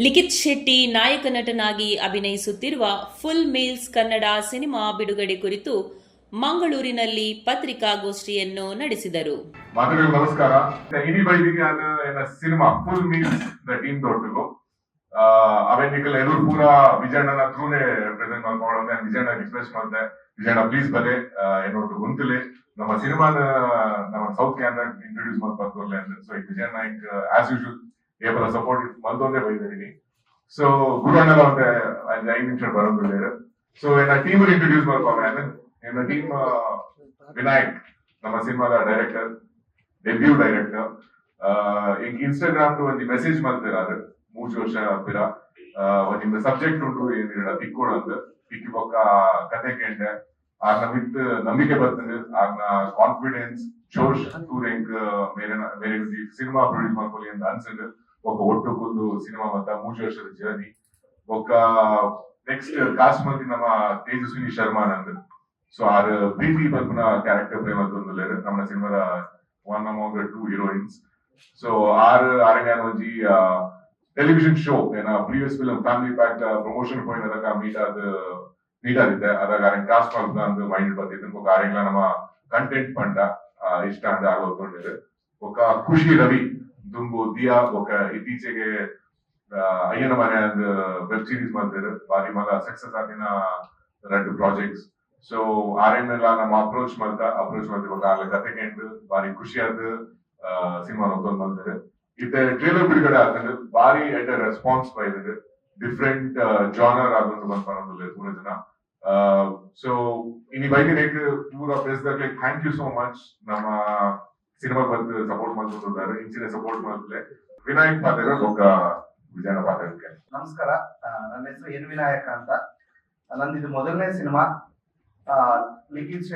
ಲಿಖಿತ್ ಶೆಟ್ಟಿ ನಾಯಕ ನಟನಾಗಿ ಅಭಿನಯಿಸುತ್ತಿರುವ ಫುಲ್ ಮೀಲ್ಸ್ ಕನ್ನಡ ಸಿನಿಮಾ ಬಿಡುಗಡೆ ಕುರಿತು ಮಂಗಳೂರಿನಲ್ಲಿ ಪತ್ರಿಕಾಗೋಷ್ಠಿಯನ್ನು ನಡೆಸಿದರು. ನಮಸ್ಕಾರ. Cinema, full meals the team ದೊಡ್ಡದು. ಅವೆನಿಕಲ್ ಎಲ್ಲರೂ ಪೂರ ವಿಜಯಣ್ಣನ ಥ್ರೂನೇ ಪ್ರೆಸೆಂಟ್ ಮಾಡ್ಕೊಳ್ಳೋದೆ ವಿಜಯಣ್ಣ ಎಕ್ಸ್ಪ್ರೆಸ್ ಮಾಡಿದೆ. ವಿಜಯಣ್ಣ ಪ್ಲೀಸ್ ಬಲೆ ಏನೊಟ್ಟು ಗೊಂತಲೆ ನಮ್ಮ ಸಿನಿಮಾನ ನಮ್ಮ ಸೌತ್ ಕ್ಯಾನ್ ಇಂಟ್ರೊಡ್ಯೂಸ್ ಮಾಡ್ಬಾರ್ದು ಸೊ ಈ ವಿಜಯ್ ನಾಯ್ಕ್ ಆಸ್ ಯೂಶುವಲ್ ಏಬಲ ಸಪೋರ್ಟ್ ಮಲ್ತೊಂದೇ ಬೈದಿದ್ದೀನಿ ಸೊ ಗುರುವಣ್ಣಲ ಒಂದೇ ಒಂದು ಐದು ನಿಮಿಷ ಬರೋದಿಲ್ಲ ಸೊ ಎನ್ನ ಟೀಮ್ ಇಂಟ್ರೊಡ್ಯೂಸ್ ಮಾಡ್ಕೊಂಡೆ ಎನ್ನ ಟೀಮ್ ವಿನಾಯಕ್ ನಮ್ಮ ಸಿನಿಮಾದ ಡೈರೆಕ್ಟರ್ ಡೆಬ್ಯೂ ಡೈರೆಕ್ಟರ್ ಈಗ ಇನ್ಸ್ಟಾಗ್ರಾಮ್ ಒಂದು ಮೆಸೇಜ್ ಮಾಡ್ತೀರ ಅದು ಮೂರು ವರ್ಷ ಪಿರ ಒಂದು ಸಬ್ಜೆಕ್ಟ್ ಉಂಟು ಏನಿರ ತಿಕ್ಕೋಳು ಅಂತ ತಿಕ್ಕಿ ಬೊಕ್ಕ ಕತೆ ಕೇಂಡೆ ಆರ್ನ ವಿತ್ ನಂಬಿಕೆ ಬರ್ತದೆ ಆರ್ನ ಕಾನ್ಫಿಡೆನ್ಸ್ ಜೋಶ್ ಟೂರಿಂಗ್ ಬೇರೆ ಬೇರೆ ಸಿನಿಮಾ ಪ್ರೊಡ್ಯೂಸ್ ಮಾಡ್ಕೊಳ್ಳಿ ಅಂತ ಅನ್ಸಿದ್ದು ఒక ಒಟ್ಟುಕೊಂಡು ಸಿನಿಮಾ ಬಂತ ಮೂರು ವರ್ಷದ ಜರ್ನಿ ಒಕ್ಕ ನೆಕ್ಸ್ಟ್ ಕಾಶ್ಮೀರಿ ನಮ್ಮ ತೇಜಸ್ವಿನಿ ಶರ್ಮಾ ನಂದ್ ಸೊ ಆರ್ ಪ್ರೀತಿ ಬರ್ಪುನ ಕ್ಯಾರೆಕ್ಟರ್ ಪ್ರೇಮ ತಂದುಲ್ಲೇರು ನಮ್ಮ ಸಿನಿಮಾದ one among two heroines so R Aryan ಒಂಜಿ ಟೆಲಿವಿಷನ್ ಶೋ ಏನ previous film family pack promotion ಪೋಯಿನದಕ meet ಆದ ಮೀಟ್ ಆಗಿದ್ದೆ ಅದಾಗ ಆರ್ಯನ್ ಕಾಸ್ಟ್ ಮಾಡ್ದ ಅಂದು ಮೈಂಡ್ ಬರ್ತಿದ್ದು ಆರ್ಯಂಗ್ಲ ನಮ್ಮ ಕಂಟೆಂಟ್ ಪಂಡ ಇಷ್ಟ ಅಂದ ಆಗೋದು ಒಕ್ಕ ಖುಷಿ ರವಿ ದುಂಬು ದಿಯಾ ఒక ಇತ್ತೀಚೆಗೆ ಆ, ಅಯ್ಯನ ಮನೆ ಅಂದ್ ವೆಬ್ ಸೀರೀಸ್ ಮಾಡ್ತಾರೆ ಬಾರಿ ಮಗ ಸಕ್ಸಸ್ ಆಗಿನ ಎರಡು ಪ್ರಾಜೆಕ್ಟ್ಸ್ ಸೊ ಆರೇನೆಲ್ಲ ನಮ್ಮ ಅಪ್ರೋಚ್ ಮಾಡ್ತಾ ಅಪ್ರೋಚ್ ಮಾಡ್ತೀವಿ ಇವಾಗ ಅಲ್ಲಿ ಕತೆ ಕೇಂದ್ರ ಬಾರಿ ಖುಷಿಯಾದ ಸಿನಿಮಾ ನೋಡ್ಕೊಂಡು ಬಂದಿದೆ ಇತ್ತೆ ಟ್ರೇಲರ್ ಬಿಡುಗಡೆ ಆದ್ರೆ ಬಾರಿ ಎಟ್ ರೆಸ್ಪಾನ್ಸ್ ಬೈದಿದೆ ಡಿಫ್ರೆಂಟ್ ಜಾನರ್ ಆಗೊಂಡು ಬಂದ್ಕೊಂಡಿಲ್ಲ ಪೂರ ಜನ ಸೊ ಇನ್ನು ಬೈದಿನೇಕ್ ಪೂರ ಪ್ರೆಸ್ ದಾಗ್ಲಿ ಥ್ಯಾಂಕ್ ಯು ಸೋ ಮಚ್ ನಮ್ಮ ಸಿನಿಮಾ ಬಂದು ಸಪೋರ್ಟ್ ಮಾಡ್ತಿದ್ದಾರೆ ಇಂಚಿನ ಸಪೋರ್ಟ್ ಮಾಡಿದ್ರೆ ವಿನಾಯಕ್ ಪಾತ್ರ ಲೋಕ ವಿಜಯನ ಪಾತ್ರಕ್ಕೆ ನಮಸ್ಕಾರ. ನನ್ನ ಹೆಸರು ಎನ್ ವಿನಾಯಕ ಅಂತ. ನಂದು ಇದು ಮೊದಲನೇ ಸಿನಿಮಾ. ಲಿಖಿತ್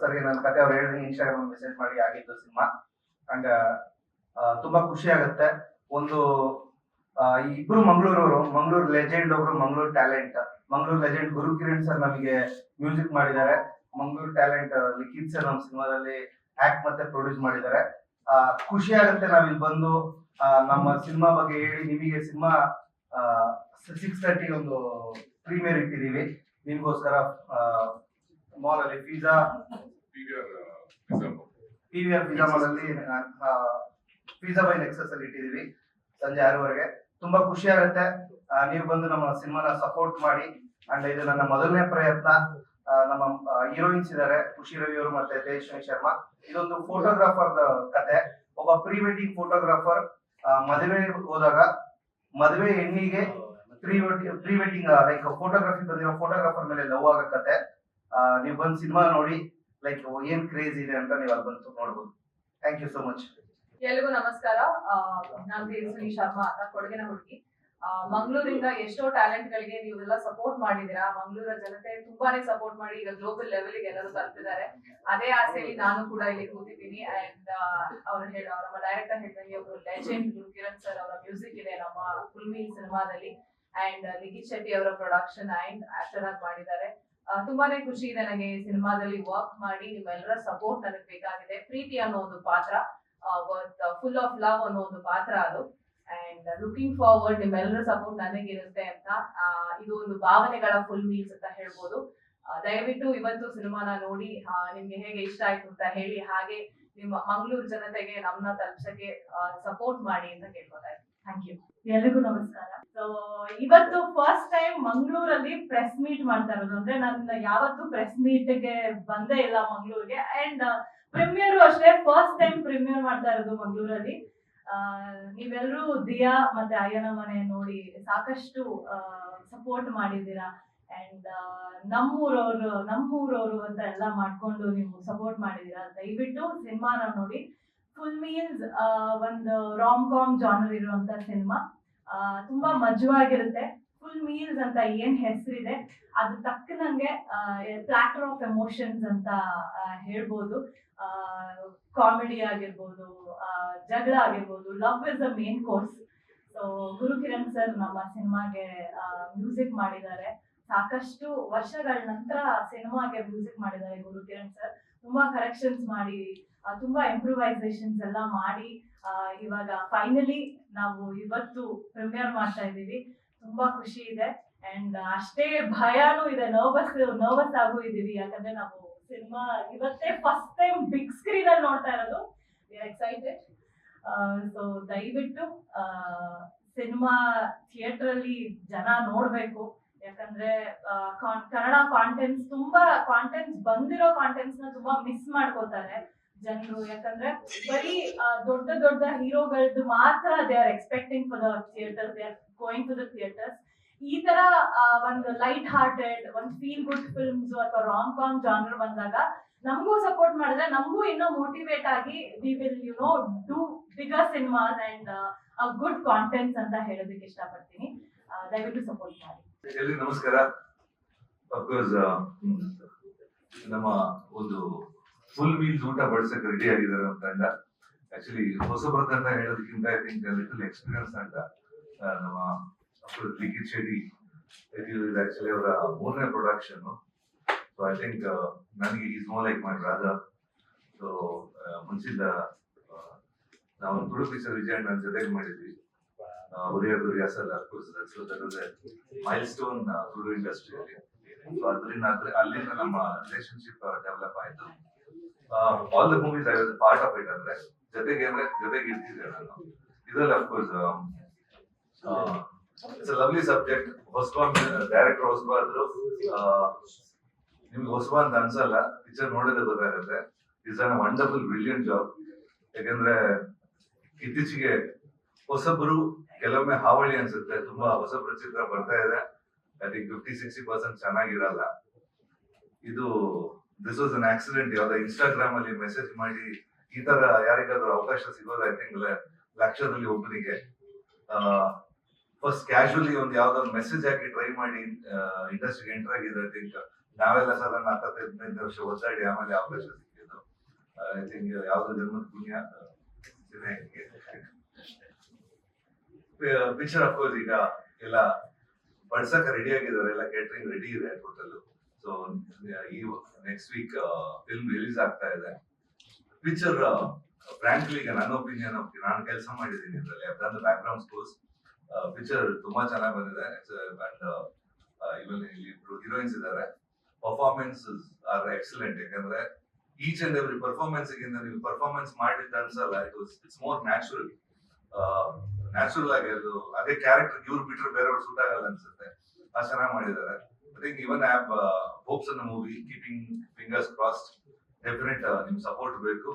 ಸರ್ ನನ್ನ ಕತೆ ಅವ್ರು ಹೇಳಿದ್ರೆ ಇನ್ಸ್ಟಾಗ್ರಾಮ್ ಮೆಸೇಜ್ ಮಾಡಿ ಆಗಿದ್ದು ಸಿನಿಮಾ. ಅಂಡ್ ತುಂಬಾ ಖುಷಿ ಆಗುತ್ತೆ. ಒಂದು ಇಬ್ರು ಮಂಗಳೂರವರು, ಮಂಗಳೂರು ಲೆಜೆಂಡ್ ಒಬ್ರು, Mangaluru talent Mangaluru legend Guru Kiran sir ನಮಗೆ ಮ್ಯೂಸಿಕ್ ಮಾಡಿದ್ದಾರೆ. ಮಂಗಳೂರು ಟ್ಯಾಲೆಂಟ್ ಲಿಖಿತ್ ಸರ್ ನಮ್ಮ ಸಿನಿಮಾದಲ್ಲಿ ಆಕ್ಟ್ ಮತ್ತೆ ಪ್ರೊಡ್ಯೂಸ್ ಮಾಡಿದ್ದಾರೆ. ಖುಷಿ ಆಗುತ್ತೆ ನಾವಿಲ್ಲಿ ಬಂದು ನಮ್ಮ ಸಿನಿಮಾ ಬಗ್ಗೆ ಹೇಳಿ ನಿಮಗೆ ಸಿನಿಮಾ ಸಿಕ್ಸ್ ತರ್ಟಿ ಒಂದು ಪ್ರೀಮಿಯರ್ ಇಟ್ಟಿದೀವಿ ನಿಮ್ಗೋಸ್ಕರ ಮಾಲ್ ಅಲ್ಲಿ pizza P V R pizza mall ಅಲ್ಲಿ ಪಿಜ್ಜಾ ಬೈ ನೆಕ್ಸಸ್ ಅಲ್ಲಿ ಇಟ್ಟಿದೀವಿ ಸಂಜೆ ಆರೂವರೆಗೆ. ತುಂಬಾ ಖುಷಿ ಆಗುತ್ತೆ. ನೀವು ಬಂದು ನಮ್ಮ ಸಿನಿಮಾನ ಸಪೋರ್ಟ್ ಮಾಡಿ. ಅಂಡ್ ಇದು ನನ್ನ ಮೊದಲನೇ ಪ್ರಯತ್ನ. ನಮ್ಮ ಹೀರೋಯಿನ್ಸ್ ಇದ್ದಾರೆ ಖುಷಿ ರವಿ ಅವರು ಮತ್ತೆ ತೇಜಸ್ವಿನಿ ಶರ್ಮಾ. ಇದೊಂದು ಫೋಟೋಗ್ರಾಫರ್ ಕತೆ. ಒಬ್ಬ ಪ್ರೀ ವೆಡ್ಡಿಂಗ್ ಫೋಟೋಗ್ರಾಫರ್ ಮದುವೆ ಹೋದಾಗ, ಮದುವೆ ಹೆಣ್ಣಿಗೆ pre wedding pre wedding like photography ಬಂದಿರೋ ಫೋಟೋಗ್ರಾಫರ್ ಮೇಲೆ ಲವ್ ಆಗೋ ಕತೆ. ನೀವು ಬಂದು ಸಿನಿಮಾ ನೋಡಿ ಲೈಕ್ ಏನ್ ಕ್ರೇಜ್ ಇದೆ ಅಂತ ನೀವು ಅಲ್ಲಿ ಬಂದು ನೋಡ್ಬೋದು. ಥ್ಯಾಂಕ್ ಯು ಸೋ ಮಚ್ ಎಲ್ರಿಗೂ ನಮಸ್ಕಾರ. ನಾನು ತೇಜಸ್ವಿನಿ ಶರ್ಮಾ ಅಂತ ಕೊಡಗಿನ ಹುಡುಗಿ. ಮಂಗಳೂರಿಂದ ಎಷ್ಟೋ ಟ್ಯಾಲೆಂಟ್ ಗಳಿಗೆ ನೀವೆಲ್ಲ ಸಪೋರ್ಟ್ ಮಾಡಿದೀರಾ ಮಂಗಳೂರ ಜನತೆ ತುಂಬಾನೇ ಸಪೋರ್ಟ್ ಮಾಡಿ ಈಗ ಗ್ಲೋಬಲ್ ಲೆವೆಲ್ಗೆ ಎಲ್ಲರೂ ತಲುಪಿದ್ದಾರೆ ಅದೇ ಆಸೆಯಲ್ಲಿ ನಾನು ಕೂಡ ಇಲ್ಲಿ ಕೂತಿದ್ದೀನಿ. ಅಂಡ್ ಅವ್ರು ಹೇಳ, ನಮ್ಮ ಡೈರೆಕ್ಟರ್ ಹೇಳಿದಂಗೆ ಒಬ್ರು ಲೆಜೆಂಡ್ ಕಿರಣ್ ಸರ್ ಅವರ ಮ್ಯೂಸಿಕ್ ಇದೆ ನಮ್ಮ ಫುಲ್ಮಿ ಸಿನಿಮಾದಲ್ಲಿ. ಅಂಡ್ ನಿಖಿತ್ ಶೆಟ್ಟಿ ಅವರ ಪ್ರೊಡಕ್ಷನ್ ಅಂಡ್ ಆಕ್ಟರ್ ಆಗಿ ಮಾಡಿದ್ದಾರೆ. ತುಂಬಾನೇ ಖುಷಿ ಇದೆ ನನಗೆ ಸಿನಿಮಾದಲ್ಲಿ ವರ್ಕ್ ಮಾಡಿ ನಿಮ್ಮೆಲ್ಲರ ಸಪೋರ್ಟ್ ನನಗೆ ಬೇಕಾಗಿದೆ. ಪ್ರೀತಿ ಅನ್ನೋ ಒಂದು ಪಾತ್ರ ಫುಲ್ ಆಫ್ ಲವ್ ಅನ್ನೋ ಒಂದು ಪಾತ್ರ ಅದು. ಅಂಡ್ ಲುಕಿಂಗ್ ಫಾರ್ವರ್ಡ್ ನಿಮ್ಮೆಲ್ಲರ ಸಪೋರ್ಟ್ ನನಗಿರುತ್ತೆ ಅಂತ ಇದು ಒಂದು ಭಾವನೆಗಳ ಫುಲ್ ಮೀಲ್ಸ್ ಅಂತ ಹೇಳ್ಬೋದು. ದಯವಿಟ್ಟು ಇವತ್ತು ಸಿನಿಮಾನ ನೋಡಿ ನಿಮ್ಗೆ ಹೇಗೆ ಇಷ್ಟ ಆಯ್ತು ಅಂತ ಹೇಳಿ, ಹಾಗೆ ನಿಮ್ಮ ಮಂಗಳೂರು ಜನತೆಗೆ ನಮ್ಮನ್ನ ತಲುಪ್ಸಕ್ಕೆ ಸಪೋರ್ಟ್ ಮಾಡಿ ಅಂತ ಕೇಳ್ಕೊತಾ ಇದ್ದೀನಿ. ಥ್ಯಾಂಕ್ ಯು ಎಲ್ರಿಗೂ ನಮಸ್ಕಾರ. ಸೊ ಇವತ್ತು ಫಸ್ಟ್ ಟೈಮ್ ಮಂಗಳೂರಲ್ಲಿ ಪ್ರೆಸ್ ಮೀಟ್ ಮಾಡ್ತಾ ಇರೋದು. ಅಂದ್ರೆ ನಾನು ಯಾವತ್ತೂ ಪ್ರೆಸ್ ಮೀಟ್ಗೆ ಬಂದೇ ಇಲ್ಲ ಮಂಗಳೂರಿಗೆ. ಅಂಡ್ ಪ್ರೀಮಿಯರ್ ಅಷ್ಟೇ ಫಸ್ಟ್ ಟೈಮ್ ಪ್ರೀಮಿಯರ್ ಮಾಡ್ತಾ ಇರೋದು ಮಂಗಳೂರಲ್ಲಿ. ನೀವೆಲ್ಲರೂ ದಿಯಾ ಮತ್ತೆ ಅಯ್ಯನ ಮನೆ ನೋಡಿ ಸಾಕಷ್ಟು ಸಪೋರ್ಟ್ ಮಾಡಿದ್ದೀರಾ? ಅಂಡ್ ನಮ್ಮೂರವರು ನಮ್ಮೂರವರು ಅಂತ ಎಲ್ಲ ಮಾಡ್ಕೊಂಡು ನೀವು ಸಪೋರ್ಟ್ ಮಾಡಿದ್ದೀರಾ? ದಯವಿಟ್ಟು ಸಿನಿಮಾನ ನೋಡಿ. ಫುಲ್ ಮೀನ್ಸ್ ಒಂದು ರಾಮ್ ಕಾಮ್ ಜಾನರ್ ಇರುವಂತ ಸಿನಿಮಾ. ತುಂಬಾ ಮಜವಾಗಿರುತ್ತೆ. ಫುಲ್ ಮೀಲ್ಸ್ ಅಂತ ಏನ್ ಹೆಸರಿದೆ, ಅದು ತಕ್ಕನಂಗೆ ಪ್ಲಾಟರ್ ಆಫ್ ಎಮೋಷನ್ಸ್ ಅಂತ ಹೇಳ್ಬೋದು. ಕಾಮಿಡಿ ಆಗಿರ್ಬೋದು ಜಗಳ ಆಗಿರ್ಬೋದು love is the main course so Guru Kiran sir ನಮ್ಮ ಸಿನಿಮಾಗೆ ಮ್ಯೂಸಿಕ್ ಮಾಡಿದ್ದಾರೆ. ಸಾಕಷ್ಟು ವರ್ಷಗಳ ನಂತರ ಸಿನಿಮಾಗೆ ಮ್ಯೂಸಿಕ್ ಮಾಡಿದ್ದಾರೆ ಗುರು ಕಿರಣ್ ಸರ್ ತುಂಬಾ ಕರೆಕ್ಷನ್ಸ್ ಮಾಡಿ ತುಂಬಾ ಇಂಪ್ರೂವೈಸೇಷನ್ಸ್ ಎಲ್ಲ ಮಾಡಿ ಇವಾಗ ಫೈನಲಿ ನಾವು ಇವತ್ತು ಪ್ರಿಮಿಯರ್ ಮಾಡ್ತಾ ಇದ್ದೀವಿ. ತುಂಬಾ ಖುಷಿ ಇದೆ. ಅಂಡ್ ಅಷ್ಟೇ ಭಯನೂ ಇದೆ. ನರ್ವಸ್ ನರ್ವಸ್ ಆಗು ಇದೀವಿ ಯಾಕಂದ್ರೆ ನಾವು ಸಿನಿಮಾ ಇವತ್ತೇ ಫಸ್ಟ್ ಟೈಮ್ ಬಿಗ್ ಸ್ಕ್ರೀನ್ ಅಲ್ಲಿ ನೋಡ್ತಾ ಇರೋದು. ಎಕ್ಸೈಟೆಡ್ ಸೊ ದಯವಿಟ್ಟು ಸಿನಿಮಾ ಥಿಯೇಟರ್ ಅಲ್ಲಿ ಜನ ನೋಡ್ಬೇಕು. ಯಾಕಂದ್ರೆ ಕನ್ನಡ ಕಾಂಟೆಂಟ್ಸ್ ತುಂಬಾ ಕಾಂಟೆಂಟ್ಸ್ ಬಂದಿರೋ ಕಾಂಟೆಂಟ್ಸ್ನ ತುಂಬಾ ಮಿಸ್ ಮಾಡ್ಕೋತಾರೆ ಜನರು, ಯಾಕಂದ್ರೆ ಬರೀ ದೊಡ್ಡ ದೊಡ್ಡ ಹೀರೋಗಳದ್ದು ಮಾತ್ರ they are expecting for the theatre they are going to the theatres ಈ ತರ ಒಂದು ಲೈಟ್ ಹಾರ್ಟೆಡ್ ಒಂದು ಫೀಲ್ ಗುಡ್ ಫಿಲ್ಮ್ಸ್ ಅಥವಾ ರಾಂಗ್ ಕಾಮ್ ಜಾನರ್ ಬಂದಾಗ ನಮಗೂ ಸಪೋರ್ಟ್ ಮಾಡಿದ್ರೆ ನಮಗೂ ಇನ್ನೂ ಮೋಟಿವೇಟ್ ಆಗಿ we will you know do bigger cinemas and good contents ಅಂತ ಹೇಳೋದಕ್ಕೆ ಇಷ್ಟಪಡ್ತೀನಿ. ದಯವಿಟ್ಟು ಸಪೋರ್ಟ್ ಮಾಡಿ. ನಮಸ್ಕಾರ. ನಮ್ಮ ಒಂದು ಫುಲ್ ಮೀಲ್ಸ್ ಊಟ ಬಡ್ಸಕ್ ರೆಡಿ ಆಗಿದ್ದಾರೆ ನಮ್ಮ ತಂಡ ಆಕ್ಚುಲಿ ಹೊಸಬ್ರ ತಂಡ ಹೇಳೋದಕ್ಕಿಂತ ಐ ತಿಂಕ್ ಲಿಟಲ್ ಎಕ್ಸ್ಪೀರಿಯನ್ಸ್ ಆ, ನಮ್ಮ ಕ್ರಿಕೆಟ್ ಶೆಟ್ಟಿ ಆಕ್ಚುಲಿ ಅವರ ಮೂರನೇ ಪ್ರೊಡಕ್ಷನ್ ಸೊ ಐ ಥಿಂಕ್ ನನಗೆ is more like my brother so ಮುಂಚಿಂದ ನಾವು ತುಳು ಪಿಕ್ಚರ್ ವಿಜಯ್ ನನ್ನ ಜೊತೆಗೆ ಮಾಡಿದ್ವಿ. ಹುರಿಯದು ರಿಯಾಸಲ್ ಅಫ್ಕೋರ್ಸ್ ಮೈಲ್ ಸ್ಟೋನ್ ತುಳು ಇಂಡಸ್ಟ್ರಿಯಲ್ಲಿ ಸೊ ಅದರಿಂದ ಅದ್ರ ಅಲ್ಲಿಂದ ನಮ್ಮ ರಿಲೇಶನ್ಶಿಪ್ ಡೆವಲಪ್ ಆಯ್ತು. All the movies I was part of it ಅಂದ್ರೆ ಜೊತೆಗೆ ಅಂದ್ರೆ ಜೊತೆಗೆ ಇರ್ತಿದ್ದೆ ನಾನು. ಇದರಲ್ಲಿ of course it's lovely subject ಹೊಸ್ಬಾನ್ director ಹೊಸ್ಬಾ ಅಂದ್ರು ನಿಮ್ಗೆ ಹೊಸ್ಬಾ ಅಂತ ಅನ್ಸಲ್ಲ ಪಿಕ್ಚರ್ ನೋಡಿದ್ರೆ ಗೊತ್ತಾಗುತ್ತೆ. It's an wonderful brilliant job ಯಾಕಂದ್ರೆ ಇತ್ತೀಚೆಗೆ ಹೊಸಬ್ರು, ಕೆಲವೊಮ್ಮೆ ಹಾವಳಿ ಅನ್ಸುತ್ತೆ. ತುಂಬಾ ಹೊಸ ಚಿತ್ರ ಬರ್ತಾ ಇದೆ. I think fifty sixty percent ಚೆನ್ನಾಗಿರಲ್ಲ. ಇದು ದಿಸ್ ವಾಸ್ ಅನ್ ಆಕ್ಸಿಡೆಂಟ್ ಯಾವ್ದೋ ಇನ್ಸ್ಟಾಗ್ರಾಮ್ ಅಲ್ಲಿ ಮೆಸೇಜ್ ಮಾಡಿ ಈ ತರ ಯಾರಿಗಾದ್ರೂ ಅವಕಾಶ ಸಿಗೋದು? ಐ ಥಿಂಕ್ ಲಕ್ಷದಲ್ಲಿ ಒಬ್ಬರಿಗೆ ಫಸ್ಟ್ ಕ್ಯಾಶುವಲಿ ಒಂದು ಯಾವ್ದೋ ಮೆಸೇಜ್ ಹಾಕಿ ಟ್ರೈ ಮಾಡಿ ಇಂಡಸ್ಟ್ರಿಗೆ ಎಂಟರ್ ಆಗಿದೆ ಐ ಥಿಂಕ್ ನಾವೆಲ್ಲ ಸಾಧಾರಣ ಹತ್ತತ್ತು ಹದಿನೈದು ವರ್ಷ ಒದ್ದಾಡಿ ಆಮೇಲೆ ಅವಕಾಶ ಸಿಕ್ಕಿದ್ದು. ಐ ಥಿಂಕ್ ಯಾವ್ದೋ ಜನ್ಮದ ಪುಣ್ಯ. ಪಿಕ್ಚರ್ ಅಫ್ಕೋರ್ಸ್ ಈಗ ಎಲ್ಲ ಬಡ್ಸಕ್ಕೆ ರೆಡಿ ಆಗಿದ್ದಾರೆ. ಎಲ್ಲ ಕೇಟರಿಂಗ್ ರೆಡಿ ಇದೆ ಟೋಟಲ್ ಸೊ ಈ ನೆಕ್ಸ್ಟ್ ವೀಕ್ ಫಿಲ್ಮ್ ರಿಲೀಸ್ ಆಗ್ತಾ ಇದೆ. ಪಿಕ್ಚರ್ ಫ್ರಾಂಕ್ಲಿ ಈಗ ನನ್ನ ಒಪಿನಿಯನ್ ನಾನು ಕೆಲಸ ಮಾಡಿದ್ದೀನಿ ಇದರಲ್ಲಿ. ಅದನ್ನ ಬ್ಯಾಕ್ ಗ್ರೌಂಡ್ ಸ್ಕೋರ್ಸ್ ಪಿಕ್ಚರ್ ತುಂಬಾ ಚೆನ್ನಾಗಿ ಬಂದಿದೆ. ಅಂಡ್ ಇವನ್ ಇಲ್ಲಿ ಇಬ್ರು ಹೀರೋಯಿನ್ಸ್ ಇದ್ದಾರೆ. ಪರ್ಫಾರ್ಮೆನ್ಸ್ ಆರ್ ಎಕ್ಸಲೆಂಟ್ ಯಾಕಂದ್ರೆ ಈಚ್ ಅಂಡ್ ಎವ್ರಿ ಪರ್ಫಾರ್ಮೆನ್ಸ್ ಗಿಂತ ನೀವು ಪರ್ಫಾರ್ಮೆನ್ಸ್ ಮಾಡಿದ್ದ ಅನ್ಸಲ್ಲ. ಇಟ್ಸ್ ಮೋರ್ ನ್ಯಾಚುರಲ್ ನ್ಯಾಚುರಲ್ ಆಗಿ ಅದು, ಅದೇ ಕ್ಯಾರೆಕ್ಟರ್ ಇವ್ರು ಬಿಟ್ರೆ ಬೇರೆಯವ್ರು ಸೂಟ್ ಆಗಲ್ಲ ಅನ್ಸುತ್ತೆ. ಆ, ಚೆನ್ನಾಗಿ ಮಾಡಿದ್ದಾರೆ. I think even have hopes on movie keeping fingers crossed definite ನಿಮ್ ಸಪೋರ್ಟ್ ಬೇಕು.